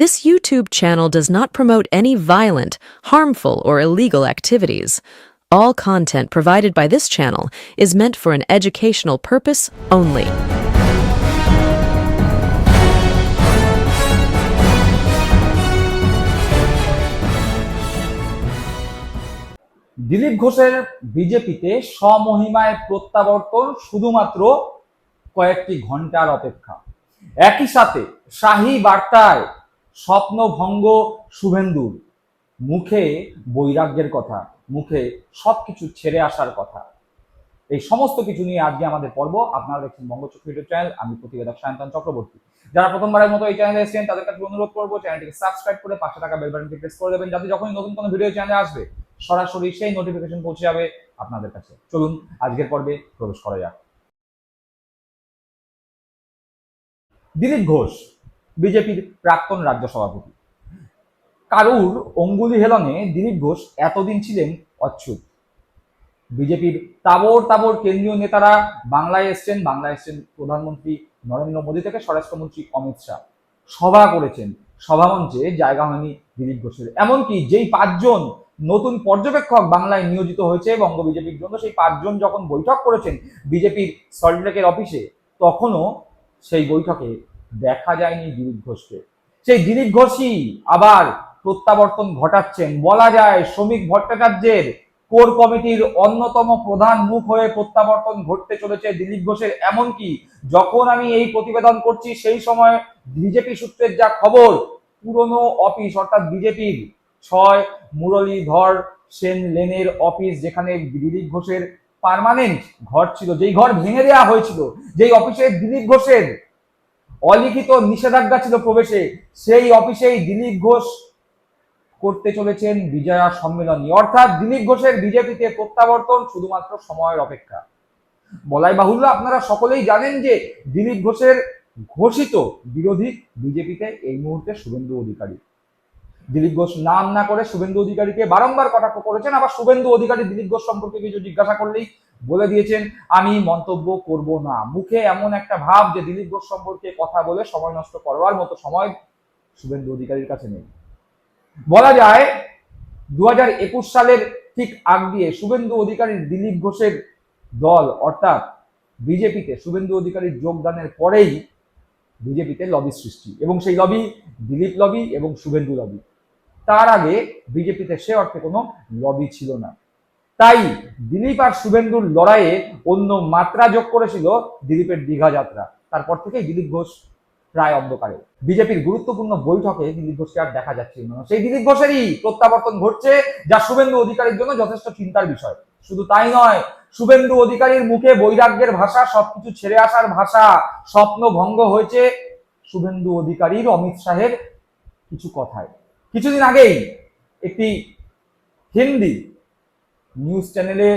This YouTube channel does not promote any violent, harmful, or illegal activities. All content provided by this channel is meant for an educational purpose only. Dilip ঘোষের বিজেপিতে স্বমহিমায় প্রত্যাবর্তন শুধুমাত্র কয়েকটি ঘন্টার অপেক্ষা একই সাথে শাহী বার্তায় স্বপ্নভঙ্গ শুভেন্দুর। মুখে বৈরাগ্যের কথা, মুখে সব কিছু ছেড়ে আসার কথা। এই সমস্ত কিছু নিয়ে আজকে আমাদের পর্ব, আপনারা দেখছেন বঙ্গচক্র ইউটিউব চ্যানেল, আমি প্রতিবেদক সায়ন্তন চক্রবর্তী। যারা প্রথমবারের মতো এই চ্যানেলে এসেছেন, তাদের কাছে অনুরোধ করব চ্যানেলটিকে সাবস্ক্রাইব করে পাশে থাকা বেল বাটনটি প্রেস করে দেবেন, যাতে যখনই নতুন কোনো ভিডিও চ্যানেলে আসবে, সরাসরি সেই নোটিফিকেশন পৌঁছে যাবে আপনাদের কাছে। চলুন, আজকের পর্বে প্রবেশ করা যাক। দিলীপ ঘোষ বিজেপির প্রাক্তন রাজ্য সভাপতি। কারুর অঙ্গুলি হেলনে দিলীপ ঘোষ এতদিন ছিলেন অচ্ছুত বিজেপির তাবর তাবর কেন্দ্রীয় নেতারা বাংলায় এসছেন বাংলায় এসছেন প্রধানমন্ত্রী নরেন্দ্র মোদী থেকে স্বরাষ্ট্রমন্ত্রী অমিত শাহ। সভা করেছেন, সভামঞ্চে জায়গা হয়নি দিলীপ ঘোষের। এমনকি যেই পাঁচজন নতুন পর্যবেক্ষক বাংলায় নিয়োজিত হয়েছে বঙ্গ বিজেপির জন্য সেই পাঁচজন যখন বৈঠক করেছেন বিজেপির সল্টলেকের অফিসে, তখনও সেই বৈঠকে দেখা যায়নি দিলীপ ঘোষকে। সেই দিলীপ ঘোষই আবার প্রত্যাবর্তন ঘটাচ্ছেন। বলা যায় শ্রমিক ভট্টাচার্যের কোর কমিটির অন্যতম প্রধান মুখ হয়ে প্রত্যাবর্তন ঘটতে চলেছে দিলীপ ঘোষের। এমনকি যখন আমি এই প্রতিবেদন করছি, সেই সময় বিজেপি সূত্রের যা খবর, পুরনো অফিস, অর্থাৎ বিজেপির ছয় মুরলীধর সেন লেনের অফিস, যেখানে দিলীপ ঘোষের পার্মানেন্ট ঘর ছিল, যেই ঘর ভেঙে দেওয়া হয়েছিল, যেই অফিসে দিলীপ ঘোষের অলিখিত নিষেধাজ্ঞা ছিল প্রবেশে, সেই অফিসেই দিলীপ ঘোষ করতে চলেছেন বিজয়া সম্মেলনী। অর্থাৎ দিলীপ ঘোষের বিজেপিতে প্রত্যাবর্তন শুধুমাত্র সময়ের অপেক্ষা। বলাই বাহুল্য, আপনারা সকলেই জানেন যে দিলীপ ঘোষের ঘোষিত বিরোধী বিজেপিতে এই মুহূর্তে শুভেন্দু অধিকারী। দিলীপ ঘোষ নাম না করে শুভেন্দু অধিকারীকে বারংবার কটাক্ষ করেছেন। আবার শুভেন্দু অধিকারী দিলীপ ঘোষ সম্পর্কে কিছু জিজ্ঞাসা করলেই বলে দিয়েছেন, আমি মন্তব্য করব না। মুখে এমন একটা ভাব যে দিলীপ ঘোষ সম্পর্কে কথা বলে সময় নষ্ট করবার মতো সময় শুভেন্দু অধিকারীর কাছে নেই। বলা যায় দু হাজার একুশ সালের ঠিক আগ দিয়ে শুভেন্দু অধিকারীর দিলীপ ঘোষের দল, অর্থাৎ বিজেপিতে শুভেন্দু অধিকারীর যোগদানের পরেই বিজেপিতে লবি সৃষ্টি। এবং সেই লবি দিলীপ লবি এবং শুভেন্দু লবি। তার আগে বিজেপিতে সে অর্থে কোনো লবি ছিল না। তাই দিলীপ আর শুভেন্দুর লড়াইয়ে অন্য মাত্রা যোগ করেছিল দিলীপের দীঘা যাত্রা। তারপর থেকেই দিলীপ ঘোষ প্রায় অন্ধকারে। বিজেপির গুরুত্বপূর্ণ বৈঠকে দিলীপ ঘোষকে আর দেখা যাচ্ছে না। সেই দিলীপ ঘোষেরই প্রত্যাবর্তন ঘটছে যা শুভেন্দু অধিকারীর জন্য যথেষ্ট চিন্তার বিষয়। শুধু তাই নয়, শুভেন্দু অধিকারীর মুখে বৈরাগ্যের ভাষা, সবকিছু ছেড়ে আসার ভাষা, স্বপ্ন ভঙ্গ হয়েছে শুভেন্দু অধিকারীর, অমিত শাহের কিছু কথায়। কিছুদিন আগেই একটি হিন্দি নিউজ চ্যানেলে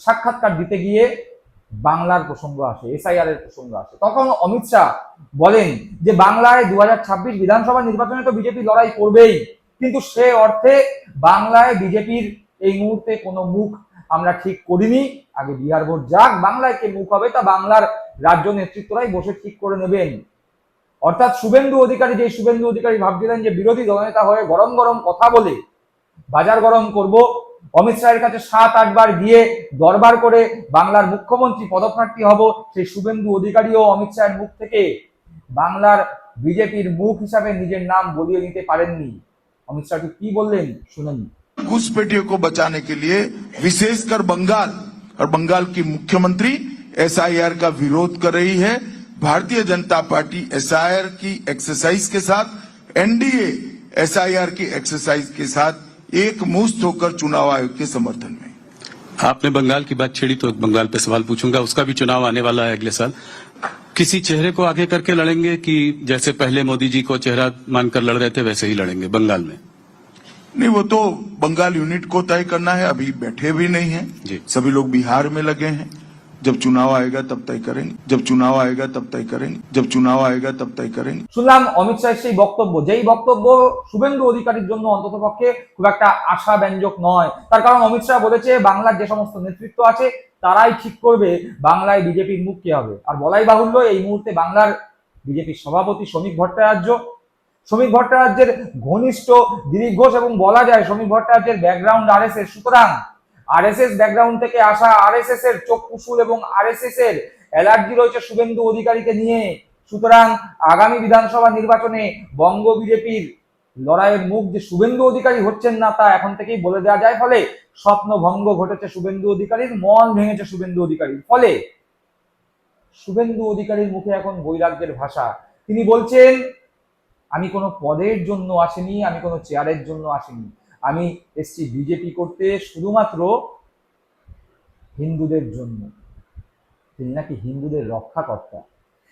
সাক্ষাৎকার দিতে গিয়ে বাংলার প্রসঙ্গ আসে এসআইআর এর প্রসঙ্গ আসে। তখন অমিত শাহ বলেন যে, বাংলায় দু হাজার ছাব্বিশ বিধানসভা নির্বাচনে তো বিজেপি লড়াই করবেই, কিন্তু সে অর্থে বাংলায় বিজেপির এই মুহূর্তে কোনো মুখ আমরা ঠিক করিনি। আগে বিহার ভোট যাক, বাংলায় কে মুখ হবে তা বাংলার রাজ্য নেতৃত্বরাই বসে ঠিক করে নেবেন। অর্থাৎ শুভেন্দু অধিকারী যে শুভেন্দু অধিকারী ভাবছিলেন যে বিরোধী দলনেতা হয়ে গরম গরম কথা বলে বাজার গরম করব অমিত শাহের কাছে সাত আটবার গিয়ে দরবার করে বাংলার মুখ্যমন্ত্রী পদপ্রার্থী হব সেই শুভেন্দু অধিকারীও অমিত শাহের মুখ থেকে বাংলার বিজেপির মুখ হিসাবে নিজের নাম বলিয়ে নিতে পারেননি অমিত শাহ কি বললেন শুনেন घुसपैठियों को बचाने के लिए विशेषकर बंगाल और बंगाल की मुख्यमंत्री एसआईआर का विरोध कर रही है भारतीय जनता पार्टी एसआईआर की एक्सरसाइज के साथ एनडीए एसआईआर की एक्सरसाइज के साथ एक मुश्त होकर चुनाव आयोग के समर्थन में। आपने बंगाल की बात छेड़ी तो बंगाल पे सवाल पूछूँगा। उसका भी चुनाव आने वाला है अगले साल। किसी चेहरे को आगे करके लड़ेंगे कि जैसे पहले मोदी जी को चेहरा मानकर लड़ रहे थे वैसे ही लड़ेंगे बंगाल में? नहीं वो तो बंगाल यूनिट को तय करना है। अभी बैठे भी नहीं है। जी। सभी लोग बिहार में लगे हैं। जब चुनाव आएगा तब तय करेंगे जब चुनाव आएगा तब तय करेंगे जब चुनाव आएगा तब तय करेंगे শুনলাম অমিত শাহের সেই বক্তব্য যেই বক্তব্য শুভেন্দু অধিকারীর জন্য অন্তত পক্ষে খুব একটা আশা ব্যঞ্জক নয় তার কারণ অমিত শাহ বলেছে বাংলার যে সমস্ত নেতৃত্ব আছে তারাই ঠিক করবে বাংলায় বিজেপির মুখ কে হবে আর বলাই বাহুল্য এই মুহূর্তে বাংলার বিজেপির সভাপতি শ্রমিক ভট্টাচার্য শ্রমিক ভট্টাচার্যের ঘনিষ্ঠ দিলীপ ঘোষ এবং বলা যায় শ্রমিক ভট্টাচার্যের ব্যাকগ্রাউন্ড আর এস এস সুতরাং আর এস এস ব্যাকগ্রাউন্ড থেকে আসা আর এস এস এর চোখ কুসুল এবং আর এস এস এর অ্যালার্জি রয়েছে শুভেন্দু অধিকারীকে নিয়ে। সুতরাং আগামী বিধানসভা নির্বাচনে বঙ্গ বিজেপির লড়াইয়ের মুখ যে শুভেন্দু অধিকারী হচ্ছেন না তা এখন থেকেই বলে দেওয়া যায়। ফলে স্বপ্ন ভঙ্গ ঘটেছে শুভেন্দু অধিকারীর, মন ভেঙেছে শুভেন্দু অধিকারীর। ফলে শুভেন্দু অধিকারীর মুখে এখন বৈরাগ্যের ভাষা। তিনি বলছেন, আমি কোনো পদের জন্য আসিনি, আমি কোনো চেয়ারের জন্য আসিনি। আমি এসছি বিজেপি করতে শুধুমাত্র হিন্দুদের জন্য। তিনি নাকি হিন্দুদের রক্ষাকর্তা।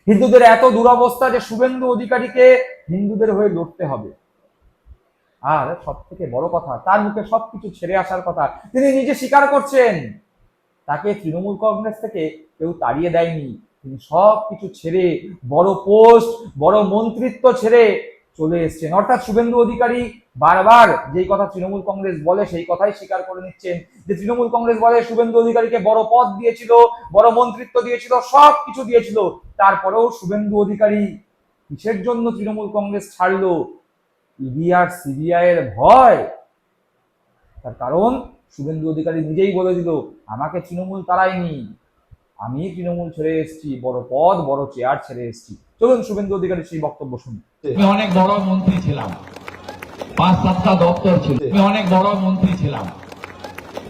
হিন্দুদের এত দুরবস্থা যে শুভেন্দু অধিকারীকে হিন্দুদের হয়ে লড়তে হবে। আর সব থেকে বড় কথা, তার মুখে সবকিছু ছেড়ে আসার কথা তিনি নিজে স্বীকার করছেন। তাকে তৃণমূল কংগ্রেস থেকে কেউ তাড়িয়ে দেয়নি। তিনি সব কিছু ছেড়ে, বড় পোস্ট, বড় মন্ত্রিত্ব ছেড়ে চলে এসছেন। অর্থাৎ শুভেন্দু অধিকারী বারবার যেই কথা তৃণমূল কংগ্রেস বলে, সেই কথাই স্বীকার করে নিচ্ছেন। যে তৃণমূল কংগ্রেস বলে, শুভেন্দু অধিকারীকে বড় পদ দিয়েছিল, বড় মন্ত্রিত্ব দিয়েছিল, সব কিছু দিয়েছিল। তারপরেও শুভেন্দু অধিকারী কিসের জন্য তৃণমূল কংগ্রেস ছাড়লো? ইডি আর সিবিআই এর ভয়। তার কারণ শুভেন্দু অধিকারী নিজেই বলে দিল, আমাকে তৃণমূল তারাইনি আমি তৃণমূল ছেড়ে এসেছি, বড় পদ, বড় চেয়ার ছেড়ে এসেছি। চলুন শুভেন্দু অধিকারী সেই বক্তব্য শুনুন। আমি অনেক বড় মন্ত্রী ছিলাম। পাঁচ সাতটা দপ্তর ছিল। আমি অনেক বড় মন্ত্রী ছিলাম।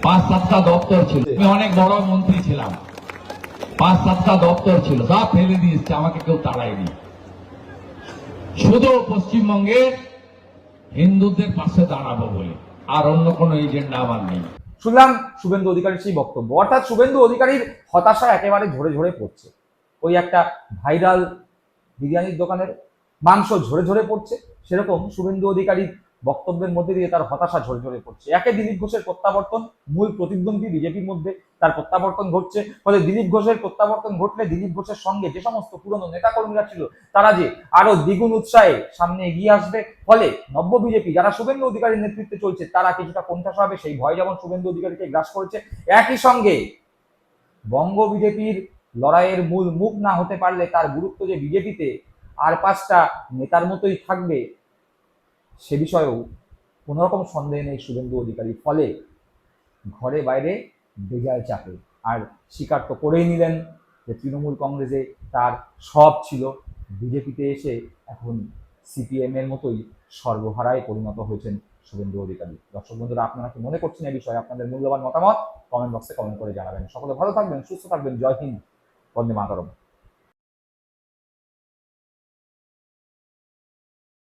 পাঁচ সাতটা দপ্তর ছিল। আমি অনেক বড় মন্ত্রী ছিলাম। পাঁচ সাতটা দপ্তর ছিল। সব ফেলে দিয়েছে আমাকে কেউ তাড়ায়নি। শুধু পশ্চিমবঙ্গের হিন্দুদের পাশে দাঁড়াবো বলে। আর অন্য কোনো এজেন্ডা আমার নেই। শুনলাম শুভেন্দু অধিকারীর সেই বক্তব্য। অর্থাৎ শুভেন্দু অধিকারীর হতাশা একেবারে ঝরে ঝরে পড়ছে। ওই একটা ভাইরাল বিরিয়ানির দোকানের মাংস ঝরে ঝরে পড়ছে। সেরকম শুভেন্দু অধিকারীর বক্তব্যের মধ্যে দিয়ে তার হতাশা ঝরে ঝরে পড়ছে। একে দিলীপ ঘোষের প্রত্যাবর্তন, মূল প্রতিদ্বন্দ্বী বিজেপির মধ্যে তার প্রত্যাবর্তন ঘটছে। ফলে দিলীপ ঘোষের প্রত্যাবর্তন ঘটলে দিলীপ ঘোষের সঙ্গে যে সমস্ত পুরনো নেতাকর্মীরা ছিল, তারা যে আরও দ্বিগুণ উৎসাহে সামনে এগিয়ে আসবে। ফলে নব্য বিজেপি, যারা শুভেন্দু অধিকারীর নেতৃত্বে চলছে, তারা কিছুটা কোণঠাসা হবে। সেই ভয় যেমন শুভেন্দু অধিকারীকে গ্রাস করেছে, একই সঙ্গে বঙ্গ বিজেপির লড়াইয়ের মূল মুখ না হতে পারলে তার গুরুত্ব যে বিজেপিতে আর পাঁচটা নেতার মতোই থাকবে, সে বিষয়েও কোনো রকম সন্দেহ নেই শুভেন্দু অধিকারী ফলে ঘরে বাইরে বেজায় চাপে। আর স্বীকার তো করেই নিলেন যে তৃণমূল কংগ্রেসে তার সব ছিল। বিজেপিতে এসে এখন সিপিএম এর মতোই সর্বহারায় পরিণত হয়েছেন শুভেন্দু অধিকারী। দর্শক বন্ধুরা, আপনারা কি মনে করছেন এই বিষয়ে? আপনাদের মূল্যবান মতামত কমেন্ট বক্সে কমেন্ট করে জানাবেন। সকলে ভালো থাকবেন, সুস্থ থাকবেন। জয় হিন্দ। বন্দে মাতরম।